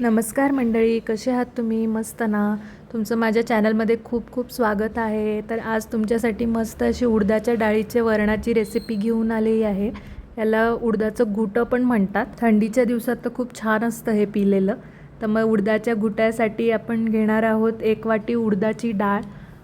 नमस्कार मंडळी कसे आहात तुम्ही? मस्त ना? तुमचं माझ्या चॅनलमध्ये खूप खूप स्वागत आहे. तर आज तुमच्यासाठी मस्त अशी उडदाच्या डाळीचे वरणाची रेसिपी घेऊन आलेली आहे. याला उडदाचं घुटं पण म्हणतात. थंडीच्या दिवसात तर खूप छान असतं हे पिलेलं. तर मग उडदाच्या घुट्यासाठी आपण घेणार आहोत एक वाटी उडदाची डाळ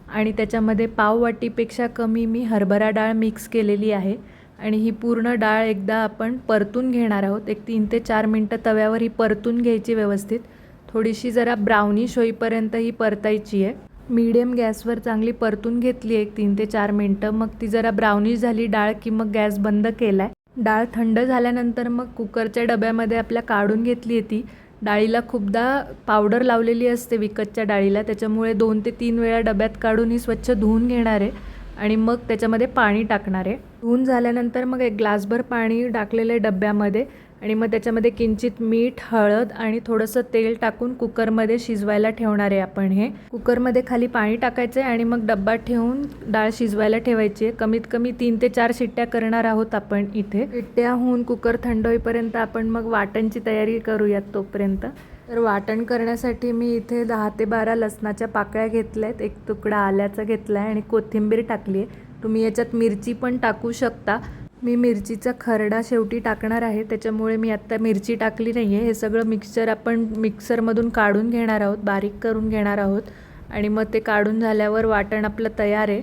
आणि त्याच्यामध्ये पाव वाटीपेक्षा कमी मी हरभरा डाळ मिक्स केलेली आहे. आणि ही पूर्ण डाळ एकदा आपण परतून घेणार आहोत. एक तीन ते चार मिनटं तव्यावर ही परतून घ्यायची व्यवस्थित. थोडीशी जरा ब्राउनिश होईपर्यंत ही परतायची आहे. मीडियम गॅसवर चांगली परतून घेतली एक तीन ते चार मिनटं. मग ती जरा ब्राउनिश झाली डाळ की मग गॅस बंद केला आहे डाळ थंड झाल्यानंतर मग कुकरच्या डब्यामध्ये आपल्या काढून घेतली आहे ती. डाळीला खूपदा पावडर लावलेली असते विकतच्या डाळीला. त्याच्यामुळे दोन ते तीन वेळा डब्यात काढून ही स्वच्छ धुवून घेणार आहे. आणि मग त्याच्यामध्ये पाणी टाकणार आहे. धुवून झाल्यानंतर मग एक ग्लासभर पाणी टाकलेलं आहे डब्यामध्ये आणि मग त्याच्यामध्ये किंचित मीठ हळद आणि थोडंसं तेल टाकून कुकरमध्ये शिजवायला ठेवणार आहे आपण हे. कुकरमध्ये खाली पाणी टाकायचं आहे आणि मग डब्बा ठेवून डाळ शिजवायला ठेवायची आहे. कमीत कमी तीन ते चार शिट्ट्या करणार आहोत आपण इथे. शिट्ट्या होऊन कुकर थंड होईपर्यंत आपण मग वाटणची तयारी करूयात तोपर्यंत. तर वाटण करण्यासाठी मी इथे दहा ते बारा लसणाच्या पाकळ्या घेतल्या आहेत एक तुकडा आल्याचा घेतला आहे आणि कोथिंबीर टाकली आहे तुम्ही याच्यात मिरची पण टाकू शकता. मी मिरचीचा खरडा शेवटी टाकणार आहे. त्याच्यामुळे मी आत्ता मिरची टाकली नाही आहे हे सगळं मिक्सचर आपण मिक्सरमधून काढून घेणार आहोत. बारीक करून घेणार आहोत. आणि मग ते काढून झाल्यावर वाटण आपलं तयार आहे.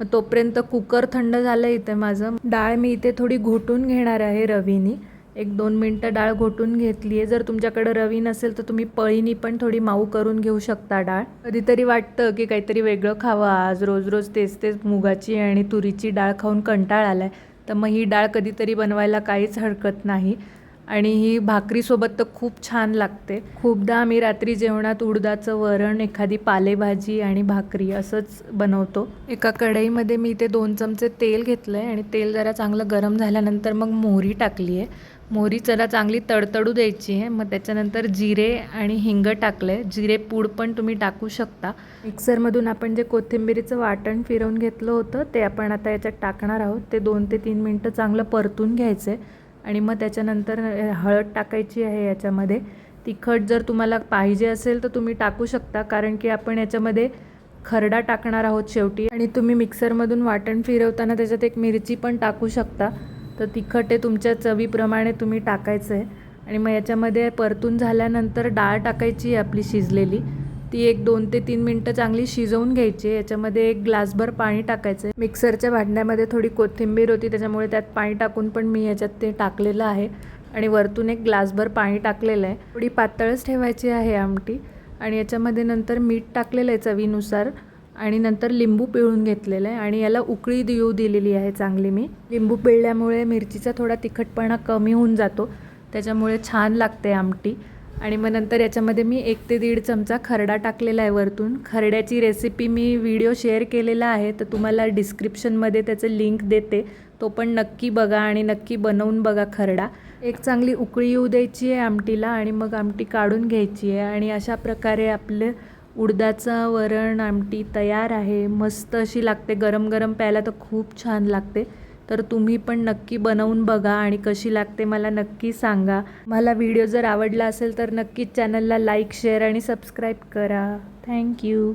मग तोपर्यंत कुकर थंड झालं इथे माझं. डाळ मी इथे थोडी घोटून घेणार आहे रवीनी. एक दोन मिनटं डाळ घोटून घेतली आहे जर तुमच्याकडं रवी नसेल तर तुम्ही पळीनी पण थोडी माऊ करून घेऊ शकता डाळ. कधीतरी वाटतं की काहीतरी वेगळं खावं. आज रोज रोज तेच तेच मुगाची आणि तुरीची डाळ खाऊन कंटाळ आला आहे तर मग ही डाळ कधीतरी बनवायला काहीच हरकत नाही. आणि ही भाकरीसोबत तर खूप छान लागते. खूपदा आम्ही रात्री जेवणात उडदाचं वरण एखादी पालेभाजी आणि भाकरी असंच बनवतो. एका कढईमध्ये मी इथे दोन चमचे तेल घेतलं आहे आणि तेल जरा चांगलं गरम झाल्यानंतर मग मोहरी टाकली आहे मोहरी चला चांगली तडतडू द्यायची आहे. मग त्याच्यानंतर जिरे आणि हिंग टाकलं आहे जिरे पूड पण तुम्ही टाकू शकता. मिक्सरमधून आपण जे कोथिंबिरीचं वाटण फिरवून घेतलं होतं ते आपण आता याच्यात टाकणार आहोत. ते दोन ते तीन मिनटं चांगलं परतून घ्यायचं आहे आणि मग त्याच्यानंतर हळद टाकायची आहे याच्यामध्ये. तिखट जर तुम्हाला पाहिजे असेल तर तुम्ही टाकू शकता कारण की आपण याच्यामध्ये खरडा टाकणार आहोत शेवटी. आणि तुम्ही मिक्सरमधून वाटण फिरवताना त्याच्यात एक मिरची पण टाकू शकता. तर तिखट हे तुमच्या चवीप्रमाणे तुम्ही टाकायचं आहे आणि मग याच्यामध्ये परतून झाल्यानंतर डाळ टाकायची आहे आपली शिजलेली. ती एक दोन ते तीन मिनटं चांगली शिजवून घ्यायची याच्यामध्ये एक ग्लासभर पाणी टाकायचं आहे मिक्सरच्या भांड्यामध्ये थोडी कोथिंबीर होती त्याच्यामुळे त्यात पाणी टाकून पण मी याच्यात ते टाकलेलं आहे. आणि वरतून एक ग्लासभर पाणी टाकलेलं आहे. थोडी पातळच ठेवायची आहे आमटी. आणि याच्यामध्ये नंतर मीठ टाकलेलं आहे चवीनुसार. आणि नंतर लिंबू पिळून घेतलेलं आहे आणि याला उकळी देऊ दिलेली आहे चांगली मी. लिंबू पिळल्यामुळे मिरचीचा थोडा तिखटपणा कमी होऊन जातो. त्याच्यामुळे छान लागते आमटी. आणि मग नंतर याच्यामध्ये मी एक ते दीड चमचा खरडा टाकलेला आहे वरतून. खरड्याची रेसिपी मी व्हिडिओ शेअर केलेला आहे तर तुम्हाला डिस्क्रिप्शनमध्ये त्याचं लिंक देते. तो पण नक्की बघा आणि नक्की बनवून बघा खरडा. एक चांगली उकळी येऊ द्यायची आहे आमटीला आणि मग आमटी काढून घ्यायची आहे. आणि अशा प्रकारे आपलं उडदाचं वरण आमटी तयार आहे. मस्त अशी लागते. गरम गरम प्यायला तर खूप छान लागते. तर तुम्ही पण नक्की बनवून बघा आणि कशी लागते मला नक्की सांगा. मला व्हिडिओ जर आवडला असेल तर नक्कीच चॅनलला लाईक शेअर आणि सबस्क्राईब करा. Thank you